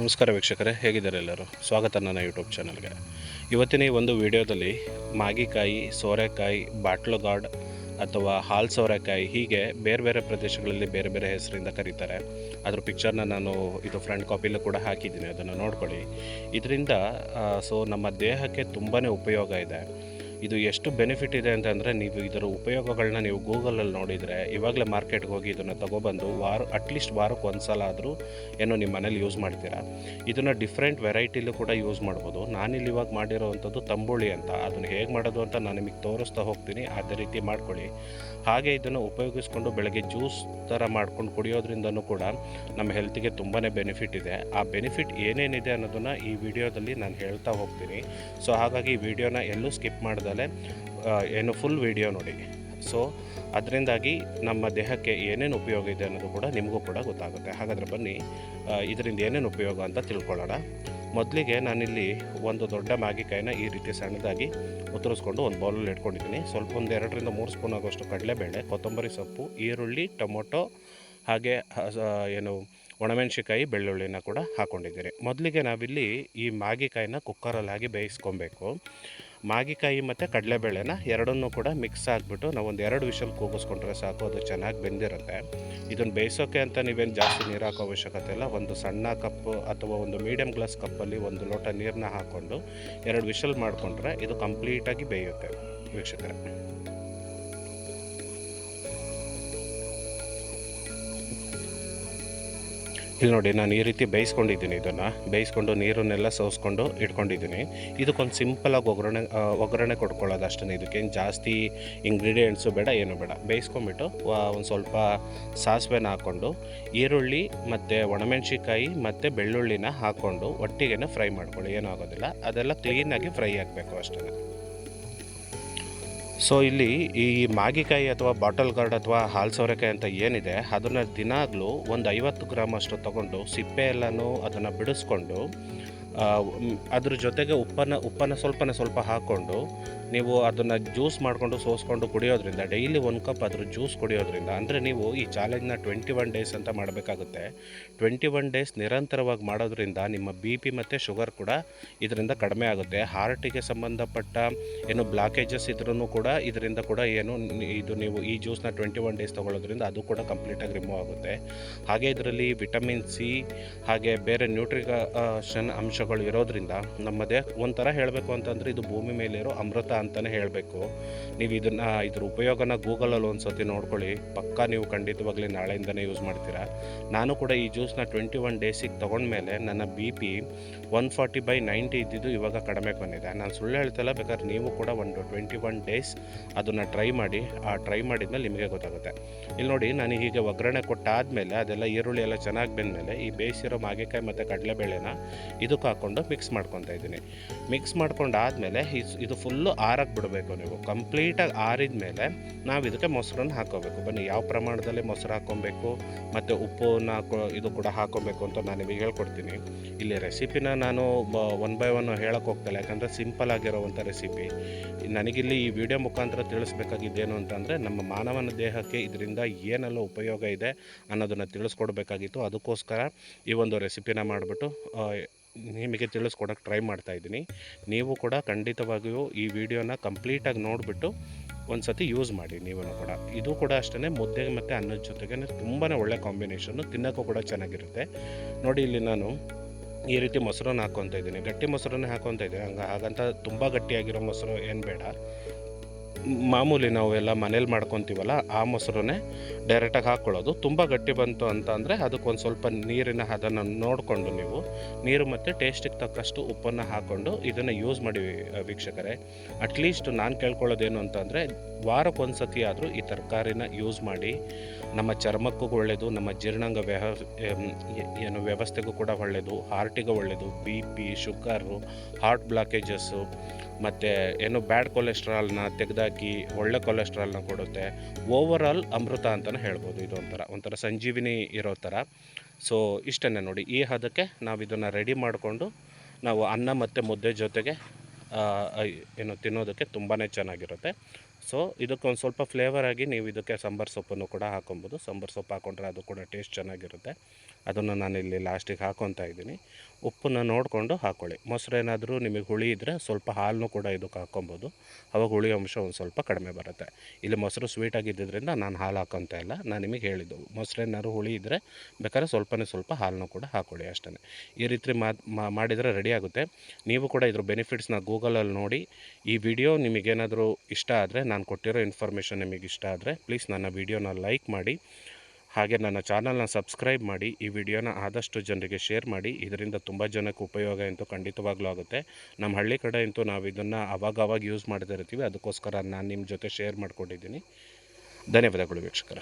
ನಮಸ್ಕಾರ ವೀಕ್ಷಕರೇ, ಹೇಗಿದ್ದಾರೆ ಎಲ್ಲರೂ? ಸ್ವಾಗತ ನನ್ನ ಯೂಟ್ಯೂಬ್ ಚಾನಲ್ಗೆ ಇವತ್ತಿನ ಈ ಒಂದು ವಿಡಿಯೋದಲ್ಲಿ ಮಾಗಿಕಾಯಿ, ಸೋರೆಕಾಯಿ ಬಾಟ್ಲು ಗಾರ್ಡ್ ಅಥವಾ ಹಾಲ್ ಸೋರೆಕಾಯಿ ಹೀಗೆ ಬೇರೆ ಬೇರೆ ಪ್ರದೇಶಗಳಲ್ಲಿ ಬೇರೆ ಬೇರೆ ಹೆಸರಿಂದ ಕರೀತಾರೆ. ಅದ್ರ ಪಿಕ್ಚರ್ನ ನಾನು ಇದು ಫ್ರಂಟ್ ಕಾಪಿಲೂ ಕೂಡ ಹಾಕಿದ್ದೀನಿ, ಅದನ್ನು ನೋಡ್ಕೊಳ್ಳಿ. ಇದರಿಂದ ಸೊ ನಮ್ಮ ದೇಹಕ್ಕೆ ತುಂಬಾ ಉಪಯೋಗ ಇದೆ. ಇದು ಎಷ್ಟು ಬೆನಿಫಿಟ್ ಇದೆ ಅಂತಂದರೆ ನೀವು ಇದರ ಉಪಯೋಗಗಳನ್ನ ನೀವು ಗೂಗಲಲ್ಲಿ ನೋಡಿದರೆ ಇವಾಗಲೇ ಮಾರ್ಕೆಟ್ಗೆ ಹೋಗಿ ಇದನ್ನು ತೊಗೊಬಂದು ವಾರ ಅಟ್ಲೀಸ್ಟ್ ವಾರಕ್ಕೆ ಒಂದು ಸಲ ಆದರೂ ಏನೋ ನಿಮ್ಮ ಮನೇಲಿ ಯೂಸ್ ಮಾಡ್ತೀರಾ. ಇದನ್ನು ಡಿಫ್ರೆಂಟ್ ವೆರೈಟಿಲೂ ಕೂಡ ಯೂಸ್ ಮಾಡ್ಬೋದು. ನಾನಿಲ್ಲಿ ಇವಾಗ ಮಾಡಿರೋವಂಥದ್ದು ತಂಬುಳಿ ಅಂತ. ಅದನ್ನು ಹೇಗೆ ಮಾಡೋದು ಅಂತ ನಾನು ನಿಮಗೆ ತೋರಿಸ್ತಾ ಹೋಗ್ತೀನಿ. ಅದೇ ರೀತಿ ಮಾಡ್ಕೊಳ್ಳಿ. ಹಾಗೆ ಇದನ್ನು ಉಪಯೋಗಿಸ್ಕೊಂಡು ಬೆಳಗ್ಗೆ ಜ್ಯೂಸ್ ಥರ ಮಾಡ್ಕೊಂಡು ಕುಡಿಯೋದ್ರಿಂದನೂ ಕೂಡ ನಮ್ಮ ಹೆಲ್ತಿಗೆ ತುಂಬಾ ಬೆನಿಫಿಟ್ ಇದೆ. ಆ ಬೆನಿಫಿಟ್ ಏನೇನಿದೆ ಅನ್ನೋದನ್ನು ಈ ವಿಡಿಯೋದಲ್ಲಿ ನಾನು ಹೇಳ್ತಾ ಹೋಗ್ತೀನಿ. ಸೊ ಹಾಗಾಗಿ ವಿಡಿಯೋನ ಎಲ್ಲೂ ಸ್ಕಿಪ್ ಮಾಡ್ದಲೆ ಆ, ಏನು ಫುಲ್ ವಿಡಿಯೋ ನೋಡಿ. ಸೊ ಅದರಿಂದಾಗಿ ನಮ್ಮ ದೇಹಕ್ಕೆ ಏನೇನು ಉಪಯೋಗ ಇದೆ ಅನ್ನೋದು ಕೂಡ ನಿಮಗೂ ಕೂಡ ಗೊತ್ತಾಗುತ್ತೆ. ಹಾಗಾದರೆ ಬನ್ನಿ ಇದರಿಂದ ಏನೇನು ಉಪಯೋಗ ಅಂತ ತಿಳ್ಕೊಳ್ಳೋಣ. ಮೊದಲಿಗೆ ನಾನಿಲ್ಲಿ ಒಂದು ದೊಡ್ಡ ಮ್ಯಾಗಿಕಾಯಿನ ಈ ರೀತಿ ಸಣ್ಣದಾಗಿ ಉತ್ತರಿಸ್ಕೊಂಡು ಒಂದು ಬೌಲಲ್ಲಿ ಇಟ್ಕೊಂಡಿದ್ದೀನಿ. ಸ್ವಲ್ಪ ಒಂದು ಎರಡರಿಂದ ಮೂರು ಸ್ಪೂನ್ ಆಗೋಷ್ಟು ಕಡಲೆಬೇಳೆ ಕೊತ್ತಂಬರಿ ಸೊಪ್ಪು ಈರುಳ್ಳಿ ಟೊಮೊಟೊ ಹಾಗೆ ಏನು ಒಣಮೆಣಸಿಕಾಯಿ ಬೆಳ್ಳುಳ್ಳಿನ ಕೂಡ ಹಾಕ್ಕೊಂಡಿದ್ದೀನಿ ಮೊದಲಿಗೆ ನಾವಿಲ್ಲಿ ಈ ಮ್ಯಾಗಿಕಾಯಿನ ಕುಕ್ಕರಲ್ಲಾಗಿ ಬೇಯಿಸ್ಕೊಬೇಕು. ಮಾಗಿಕಾಯಿ ಮತ್ತು ಕಡಲೆಬೇಳೆನ ಎರಡನ್ನೂ ಕೂಡ ಮಿಕ್ಸ್ ಆಗಿಬಿಟ್ಟು ನಾವು ಒಂದು ಎರಡು ವಿಷಲ್ ಕೂಗಿಸ್ಕೊಂಡ್ರೆ ಸಾಕು, ಅದು ಚೆನ್ನಾಗಿ ಬೆಂದಿರುತ್ತೆ. ಇದನ್ನು ಬೇಯಿಸೋಕೆ ಅಂತ ನೀವೇನು ಜಾಸ್ತಿ ನೀರು ಹಾಕೋ ಅವಶ್ಯಕತೆ ಇಲ್ಲ. ಒಂದು ಸಣ್ಣ ಕಪ್ಪು ಅಥವಾ ಒಂದು ಮೀಡಿಯಂ ಗ್ಲಾಸ್ ಕಪ್ಪಲ್ಲಿ ಒಂದು ಲೋಟ ನೀರನ್ನ ಹಾಕ್ಕೊಂಡು ಎರಡು ವಿಷಲ್ ಮಾಡಿಕೊಂಡ್ರೆ ಇದು ಕಂಪ್ಲೀಟಾಗಿ ಬೇಯುತ್ತೆ ವೀಕ್ಷಕರೇ. ಇಲ್ಲಿ ನೋಡಿ, ನಾನು ಈ ರೀತಿ ಬೇಯಿಸ್ಕೊಂಡಿದ್ದೀನಿ ಇದನ್ನು. ಬೇಯಿಸ್ಕೊಂಡು ನೀರನ್ನೆಲ್ಲ ಸೋಸ್ಕೊಂಡು ಇಟ್ಕೊಂಡಿದ್ದೀನಿ. ಇದಕ್ಕೊಂದು ಸಿಂಪಲಾಗಿ ಒಗ್ಗರಣೆ ಒಗ್ಗರಣೆ ಕೊಡ್ಕೊಳ್ಳೋದು ಅಷ್ಟೇ ಇದಕ್ಕೇನು ಜಾಸ್ತಿ ಇಂಗ್ರೀಡಿಯೆಂಟ್ಸು ಬೇಡ, ಏನು ಬೇಡ. ಬೇಯಿಸ್ಕೊಂಬಿಟ್ಟು ಒಂದು ಸ್ವಲ್ಪ ಸಾಸಿವೆನ ಹಾಕ್ಕೊಂಡು, ಈರುಳ್ಳಿ ಮತ್ತು ಒಣಮೆಣ್ಸಿಕಾಯಿ ಮತ್ತು ಬೆಳ್ಳುಳ್ಳಿನ ಹಾಕ್ಕೊಂಡು ಒಟ್ಟಿಗೆ ಫ್ರೈ ಮಾಡ್ಕೊಳ್ಳಿ. ಏನೂ ಆಗೋದಿಲ್ಲ. ಅದೆಲ್ಲ ಕ್ಲೀನಾಗಿ ಫ್ರೈ ಆಗಬೇಕು ಅಷ್ಟೇ ಸೊ ಇಲ್ಲಿ ಈ ಮಾಗಿಕಾಯಿ ಅಥವಾ ಬಾಟಲ್ ಗಾರ್ಡ್ ಅಥವಾ ಹಾಲ್ ಸೋರೆಕಾಯಿ ಅಂತ ಏನಿದೆ, ಅದನ್ನು ದಿನಾಗಲೂ ಒಂದು ಐವತ್ತು ಗ್ರಾಮ್ ಅಷ್ಟು ತಗೊಂಡು ಸಿಪ್ಪೆ ಎಲ್ಲನೂ ಅದನ್ನು ಬಿಡಿಸ್ಕೊಂಡು ಅದ್ರ ಜೊತೆಗೆ ಉಪ್ಪನ್ನು ಉಪ್ಪನ್ನು ಸ್ವಲ್ಪನೇ ಸ್ವಲ್ಪ ಹಾಕ್ಕೊಂಡು ನೀವು ಅದನ್ನು ಜ್ಯೂಸ್ ಮಾಡಿಕೊಂಡು ಸೋಸ್ಕೊಂಡು ಕುಡಿಯೋದ್ರಿಂದ, ಡೈಲಿ ಒಂದು ಕಪ್ ಅದ್ರ ಜ್ಯೂಸ್ ಕುಡಿಯೋದ್ರಿಂದ, ಅಂದರೆ ನೀವು ಈ ಚಾಲೆಂಜ್ನ ಟ್ವೆಂಟಿ ಒನ್ ಡೇಸ್ ಅಂತ ಮಾಡಬೇಕಾಗುತ್ತೆ. ಟ್ವೆಂಟಿ ಒನ್ ಡೇಸ್ ನಿರಂತರವಾಗಿ ಮಾಡೋದ್ರಿಂದ ನಿಮ್ಮ ಬಿ ಪಿ ಮತ್ತು ಶುಗರ್ ಕೂಡ ಇದರಿಂದ ಕಡಿಮೆ ಆಗುತ್ತೆ. ಹಾರ್ಟಿಗೆ ಸಂಬಂಧಪಟ್ಟ ಏನು ಬ್ಲಾಕೇಜಸ್ ಇದ್ರೂ ಕೂಡ ಇದರಿಂದ ಕೂಡ ಏನು ಇದು ನೀವು ಈ ಜ್ಯೂಸ್ನ ಟ್ವೆಂಟಿ ಒನ್ ಡೇಸ್ ತೊಗೊಳ್ಳೋದ್ರಿಂದ ಅದು ಕೂಡ ಕಂಪ್ಲೀಟಾಗಿ ರಿಮೂವ್ ಆಗುತ್ತೆ. ಹಾಗೆ ಇದರಲ್ಲಿ ವಿಟಮಿನ್ ಸಿ, ಹಾಗೆ ಬೇರೆ ನ್ಯೂಟ್ರಿಷನ್ ಅಂಶಗಳು ಇರೋದ್ರಿಂದ ನಮ್ಮ ದೇಹ ಒಂಥರ ಹೇಳಬೇಕು ಅಂತಂದರೆ ಇದು ಭೂಮಿ ಮೇಲಿರೋ ಅಮೃತ ಅಂತಲೇ ಹೇಳಬೇಕು. ನೀವು ಇದನ್ನು, ಇದ್ರ ಉಪಯೋಗನ ಗೂಗಲಲ್ಲಿ ಒಂದು ಸತಿ ನೋಡ್ಕೊಳ್ಳಿ. ಪಕ್ಕಾ ನೀವು ಖಂಡಿತವಾಗ್ಲಿ ನಾಳೆಯಿಂದನೇ ಯೂಸ್ ಮಾಡ್ತೀರಾ. ನಾನು ಕೂಡ ಈ ಜ್ಯೂಸ್ನ ಟ್ವೆಂಟಿ ಒನ್ ಡೇಸಿಗೆ ತೊಗೊಂಡ್ಮೇಲೆ ನನ್ನ B P one forty by ninety ಇದ್ದಿದ್ದು ಇವಾಗ ಕಡಿಮೆ ಬಂದಿದೆ. ನಾನು ಸುಳ್ಳು ಹೇಳ್ತಲ್ಲ ಬೇಕಾದ್ರೆ ನೀವು ಕೂಡ ಒಂದು ಟ್ವೆಂಟಿ ಒನ್ ಡೇಸ್ ಅದನ್ನು ಟ್ರೈ ಮಾಡಿ, ಆ ಟ್ರೈ ಮಾಡಿದ್ಮೇಲೆ ನಿಮಗೆ ಗೊತ್ತಾಗುತ್ತೆ. ಇಲ್ಲಿ ನೋಡಿ, ನಾನು ಹೀಗೆ ಒಗ್ಗರಣೆ ಕೊಟ್ಟಾದಮೇಲೆ ಅದೆಲ್ಲ ಈರುಳ್ಳಿ ಎಲ್ಲ ಚೆನ್ನಾಗಿ ಬೆಂದಮೇಲೆ ಈ ಬೇಯಿಸಿರೋ ಮಾಗೆಕಾಯಿ ಮತ್ತು ಕಡಲೆಬೇಳೆನ ಇದಕ್ಕೆ ಹಾಕ್ಕೊಂಡು ಮಿಕ್ಸ್ ಮಾಡ್ಕೊತಾ ಇದ್ದೀನಿ. ಮಿಕ್ಸ್ ಮಾಡ್ಕೊಂಡಾದಮೇಲೆ ಇದು ಫುಲ್ಲು ಆರಕ್ಕೆ ಬಿಡಬೇಕು ನೀವು. ಕಂಪ್ಲೀಟಾಗಿ ಆರಿದ ಮೇಲೆ ನಾವು ಇದಕ್ಕೆ ಮೊಸರನ್ನ ಹಾಕೋಬೇಕು ಬನ್ನಿ, ಯಾವ ಪ್ರಮಾಣದಲ್ಲಿ ಮೊಸರು ಹಾಕ್ಕೊಬೇಕು ಮತ್ತು ಉಪ್ಪನ್ನ ಇದು ಕೂಡ ಹಾಕ್ಕೊಬೇಕು ಅಂತ ನಾನು ನಿಮಗೆ ಹೇಳ್ಕೊಡ್ತೀನಿ. ಇಲ್ಲಿ ರೆಸಿಪಿನ ನಾನು ಒನ್ ಬೈ ಒನ್ ಹೇಳಕ್ಕೆ ಹೋಗ್ತಿಲ್ಲ ಯಾಕಂದರೆ ಸಿಂಪಲ್ ಆಗಿರೋವಂಥ ರೆಸಿಪಿ. ನನಗಿಲ್ಲಿ ಈ ವಿಡಿಯೋ ಮುಖಾಂತರ ತಿಳಿಸ್ಬೇಕಾಗಿದ್ದೇನು ಅಂತಂದರೆ, ನಮ್ಮ ಮಾನವನ ದೇಹಕ್ಕೆ ಇದರಿಂದ ಏನೆಲ್ಲ ಉಪಯೋಗ ಇದೆ ಅನ್ನೋದನ್ನು ತಿಳಿಸ್ಕೊಡ್ಬೇಕಾಗಿತ್ತು. ಅದಕ್ಕೋಸ್ಕರ ಈ ಒಂದು ರೆಸಿಪಿನ ಮಾಡಿಬಿಟ್ಟು ನಿಮಗೆ ತಿಳಿಸ್ಕೊಡೋಕ್ಕೆ ಟ್ರೈ ಮಾಡ್ತಾ ಇದ್ದೀನಿ. ನೀವು ಕೂಡ ಖಂಡಿತವಾಗಿಯೂ ಈ ವಿಡಿಯೋನ ಕಂಪ್ಲೀಟಾಗಿ ನೋಡಿಬಿಟ್ಟು ಒಂದು ಸತಿ ಯೂಸ್ ಮಾಡಿ ನೀವೂ ಕೂಡ. ಇದು ಕೂಡ ಅಷ್ಟೇ ಮುದ್ದೆ ಮತ್ತು ಅನ್ನದ ಜೊತೆಗೆ ತುಂಬಾ ಒಳ್ಳೆ ಕಾಂಬಿನೇಷನ್ನು ತಿನ್ನೋಕ್ಕೂ ಕೂಡ ಚೆನ್ನಾಗಿರುತ್ತೆ. ನೋಡಿ ಇಲ್ಲಿ ನಾನು ಈ ರೀತಿ ಮೊಸರನ್ನ ಹಾಕ್ಕೊತ ಇದ್ದೀನಿ. ಗಟ್ಟಿ ಮೊಸರನ್ನೇ ಹಾಕ್ಕೊತ ಇದ್ದೀನಿ. ಹಂಗೆ ಹಾಗಂತ ತುಂಬ ಗಟ್ಟಿಯಾಗಿರೋ ಮೊಸರು ಏನು ಬೇಡ. ಮಾಮೂಲಿ ನಾವೆಲ್ಲ ಮನೇಲಿ ಮಾಡ್ಕೊತೀವಲ್ಲ, ಆ ಮೊಸರನ್ನೇ ಡೈರೆಕ್ಟಾಗಿ ಹಾಕ್ಕೊಳ್ಳೋದು ತುಂಬ ಗಟ್ಟಿ ಬಂತು ಅಂತ ಅಂದರೆ ಅದಕ್ಕೊಂದು ಸ್ವಲ್ಪ ನೀರಿನ ಹದನ ನೋಡಿಕೊಂಡು ನೀವು, ನೀರು ಮತ್ತು ಟೇಸ್ಟಿಗೆ ತಕ್ಕಷ್ಟು ಉಪ್ಪನ್ನು ಹಾಕ್ಕೊಂಡು ಇದನ್ನು ಯೂಸ್ ಮಾಡಿ ವೀಕ್ಷಕರೇ. ಅಟ್ಲೀಸ್ಟ್ ನಾನು ಕೇಳ್ಕೊಳ್ಳೋದೇನು ಅಂತಂದರೆ ವಾರಕ್ಕೊಂದು ಸತಿ ಆದರೂ ಈ ತರಕಾರಿನ ಯೂಸ್ ಮಾಡಿ, ನಮ್ಮ ಚರ್ಮಕ್ಕೂ ಒಳ್ಳೆಯದು ನಮ್ಮ ಜೀರ್ಣಾಂಗ ವ್ಯವ ಏನು ವ್ಯವಸ್ಥೆಗೂ ಕೂಡ ಒಳ್ಳೆಯದು ಹಾರ್ಟಿಗೂ ಒಳ್ಳೆಯದು B P sugar heart blockages ಮತ್ತು ಏನು ಬ್ಯಾಡ್ ಕೊಲೆಸ್ಟ್ರಾಲ್ನ ತೆಗೆದಾಕಿ ಒಳ್ಳೆ ಕೊಲೆಸ್ಟ್ರಾಲ್ನ ಕೊಡುತ್ತೆ. ಓವರ್ ಅಮೃತ ಅಂತಲೇ ಹೇಳ್ಬೋದು. ಇದು ಒಂಥರ ಒಂಥರ ಸಂಜೀವಿನಿ ಇರೋ ಥರ. ಸೊ, ಇಷ್ಟನ್ನೇ ನೋಡಿ. ಈ ಹದಕ್ಕೆ ನಾವು ಇದನ್ನು ರೆಡಿ ಮಾಡಿಕೊಂಡು ನಾವು ಅನ್ನ ಮತ್ತು ಮುದ್ದೆ ಜೊತೆಗೆ ಏನು ತಿನ್ನೋದಕ್ಕೆ ತುಂಬಾ ಚೆನ್ನಾಗಿರುತ್ತೆ. ಸೊ ಇದಕ್ಕೆ ಒಂದು ಸ್ವಲ್ಪ ಫ್ಲೇವರ್ ಆಗಿ ನೀವು ಇದಕ್ಕೆ ಸಾಂಬಾರು ಸೊಪ್ಪನ್ನು ಕೂಡ ಹಾಕೊಬೋದು. ಸಾಂಬಾರು ಸೊಪ್ಪು ಹಾಕೊಂಡ್ರೆ ಅದು ಕೂಡ ಟೇಸ್ಟ್ ಚೆನ್ನಾಗಿರುತ್ತೆ. ಅದನ್ನು ನಾನು ಇಲ್ಲಿ ಲಾಸ್ಟಿಗೆ ಹಾಕೊತಾ ಇದ್ದೀನಿ. ಉಪ್ಪನ್ನು ನೋಡಿಕೊಂಡು ಹಾಕ್ಕೊಳ್ಳಿ ಮೊಸರು ಏನಾದರೂ ನಿಮಗೆ ಹುಳಿ ಇದ್ದರೆ ಸ್ವಲ್ಪ ಹಾಲನ್ನು ಕೂಡ ಇದಕ್ಕೆ ಹಾಕೊಬೋದು. ಅವಾಗ ಹುಳಿ ಅಂಶ ಒಂದು ಸ್ವಲ್ಪ ಕಡಿಮೆ ಬರುತ್ತೆ. ಇಲ್ಲಿ ಮೊಸರು ಸ್ವೀಟಾಗಿದ್ದರಿಂದ ನಾನು ಹಾಲು ಹಾಕೊತ ಇಲ್ಲ. ನಾನು ನಿಮಗೆ ಹೇಳಿದ್ದು. ಮೊಸರು ಏನಾದ್ರು ಹುಳಿ ಇದ್ದರೆ ಬೇಕಾದ್ರೆ ಸ್ವಲ್ಪನೇ ಸ್ವಲ್ಪ ಹಾಲನ್ನು ಕೂಡ ಹಾಕ್ಕೊಳ್ಳಿ ಅಷ್ಟೇ ಈ ರೀತಿ ಮಾಡಿದರೆ ರೆಡಿ ಆಗುತ್ತೆ. ನೀವು ಕೂಡ ಇದ್ರ ಬೆನಿಫಿಟ್ಸ್ನ ಗೂಗಲಲ್ಲಿ ನೋಡಿ ಈ ವಿಡಿಯೋ ನಿಮಗೇನಾದರೂ ಇಷ್ಟ ಆದರೆ, ನಾನು ಕೊಟ್ಟಿರೋ ಇನ್ಫಾರ್ಮೇಷನ್ ನಿಮಗೆ ಇಷ್ಟ ಆದರೆ ಪ್ಲೀಸ್ ನನ್ನ ವಿಡಿಯೋನ ಲೈಕ್ ಮಾಡಿ, ಹಾಗೆ ನನ್ನ ಚಾನಲ್ನ ಸಬ್ಸ್ಕ್ರೈಬ್ ಮಾಡಿ, ಈ ವಿಡಿಯೋನ ಆದಷ್ಟು ಜನರಿಗೆ ಶೇರ್ ಮಾಡಿ, ಇದರಿಂದ ತುಂಬ ಜನಕ್ಕೆ ಉಪಯೋಗ ಅಂತೂ ಖಂಡಿತವಾಗ್ಲೂ ಆಗುತ್ತೆ. ನಮ್ಮ ಹಳ್ಳಿ ಕಡೆ ಅಂತೂ ನಾವು ಇದನ್ನು ಅವಾಗವಾಗ ಅವಾಗ ಯೂಸ್ ಮಾಡ್ತಾ ಇರ್ತೀವಿ, ಅದಕ್ಕೋಸ್ಕರ ನಾನು ನಿಮ್ಮ ಜೊತೆ ಶೇರ್ ಮಾಡ್ಕೊಂಡಿದ್ದೀನಿ. ಧನ್ಯವಾದಗಳು ವೀಕ್ಷಕರ.